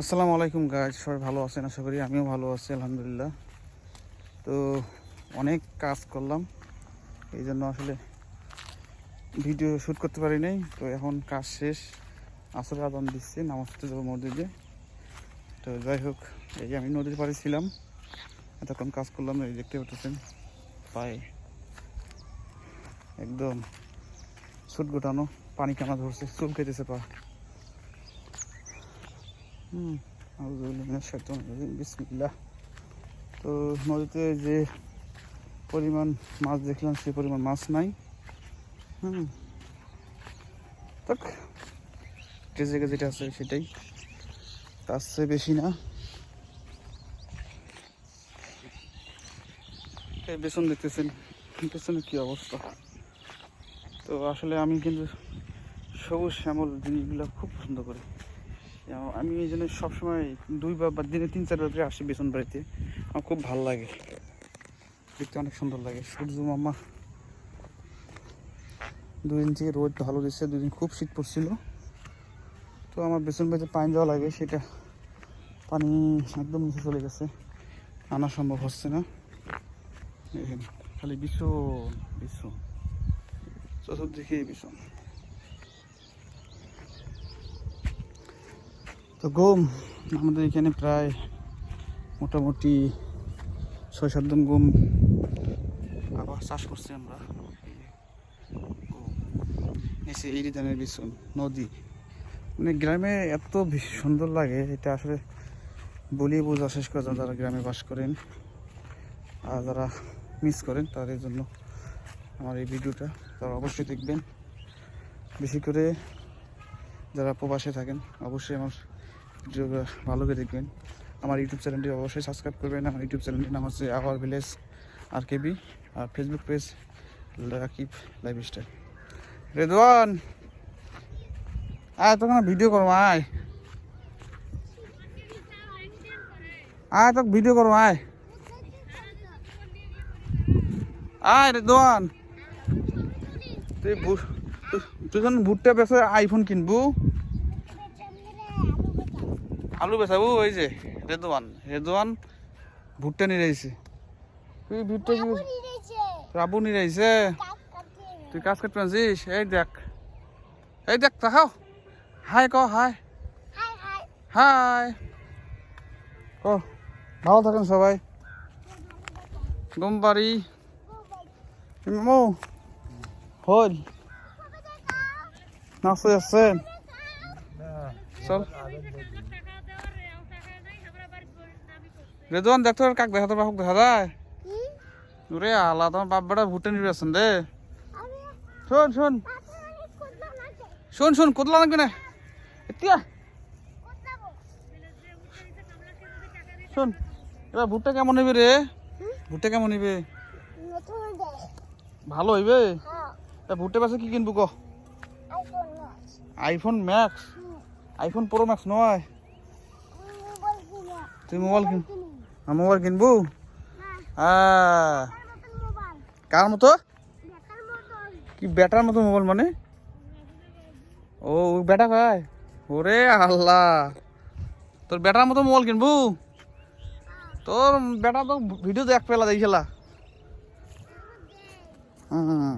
আসসালামু আলাইকুম গাইজ সবাই ভালো আছেন? আশা করি আমিও ভালো আছি, আলহামদুলিল্লাহ। তো অনেক কাজ করলাম, এই জন্য আসলে ভিডিও শ্যুট করতে পারি নাই। তো এখন কাজ শেষ আসলে আদান দিচ্ছি, নামাজ পড়তে যাব মসজিদে। তো যাই হোক, এই যে আমি নদীর পাড়ে ছিলাম, এতক্ষণ কাজ করলাম, এই দেখতে পাচ্ছেন, পায়ে একদম সুট গোটানো, পানি কানা ধরছে চুল খেতেছে পা। হুম তো নদীতে যে পরিমাণ মাছ দেখলাম সে পরিমাণ মাছ নাই। হুম যে যেটা আছে সেটাই। তার চেয়ে বেশি না। বেসন দেখতেছেন পেছনে কি অবস্থা? তো আসলে আমি কিন্তু সবুজ শ্যামল জিনিসগুলো খুব পছন্দ করি। আমি এই জন্য সবসময় দুইবার বা দিনে তিন, চারবার করে আসি বেসন বাড়িতে। আমার খুব ভালো লাগে। দেখতে অনেক সুন্দর লাগে। সূর্য মামা দুদিন থেকে রোদ ভালো দিচ্ছে দুদিন খুব শীত পড়ছিল। তো আমার বেসন বাড়িতে পানি দেওয়া লাগে, সেটা পানি একদম নিচে চলে গেছে। আনা সম্ভব হচ্ছে না। খালি ভীষণ ভীষণ চতুর্দিকে ভীষণ তো গম, আমাদের এখানে প্রায় মোটামুটি ছয় সাত দিন গম আবার চাষ করছি আমরা। নিচে এই ধানের নদী। মানে গ্রামে এত সুন্দর লাগে, এটা আসলে বলিয়ে বোঝা শেষ করে যারা গ্রামে বাস করেন আর যারা মিস করেন, তাদের জন্য আমার এই ভিডিওটা। তারা অবশ্যই দেখবেন। বেশি করে যারা প্রবাসে থাকেন, অবশ্যই আমার ভালো করে দেখবেন। আমার ইউটিউব চ্যানেলটি অবশ্যই সাবস্ক্রাইব করবেন। আমার ইউটিউব চ্যানেলটির নাম হচ্ছে আওয়ার ভিলেজ আর কেবি আর Facebook page Rakib life style Redwan! আয়, তোকে ভিডিও করব, আয়। আয়, তোকে ভিডিও করব, আয়। আয়, রেদওয়ান! তুই তুই- ভুট্টা বেসে আইফোন কিনবো আলু বেচাবো ওই যে রেদওয়ান রেদওয়ান ভুট্টা নিয়ে আইছে। তুই ভুট্টা কি রাবু নিয়ে আইছে। তুই কাজ করতে পারছিস? এই দেখ। এই দেখ তাকাও হাই ক হাই। হাই। ক ভালো থাকেন সবাই। গমবাড়ি। মো হল নাচতে যাচ্ছেন? চল। রেদওয়ান দেখতো কাক দেখা তোর বাপক দেখা যায়? ওরে আল্লাহ তোমার বাপ বেটা ভুটে নিয়ে আসছেন রে শোন শোন। শোন শোন কোতলা লাগবে না। এতিয়া শোন এবার ভুট্টা কেমন হইবে রে? ভুট্টা কেমন হইবে ভালো হইবে? তা ভুট্টা পাশে কি কিনবো ক? IPhone max iPhone pro max নয়? তুই মোবাইল কিন। মোবাইল কিনবো? হ্যাঁ। কার মতো? কি বেটার মতো মোবাইল মানে? ও বেটা খায় ওরে আল্লাহ। তোর বেটার মতো মোবাইল কিনবো? তোর বেটা তো ভিডিও দেখ পেলা দেখি খেলা হ্যাঁ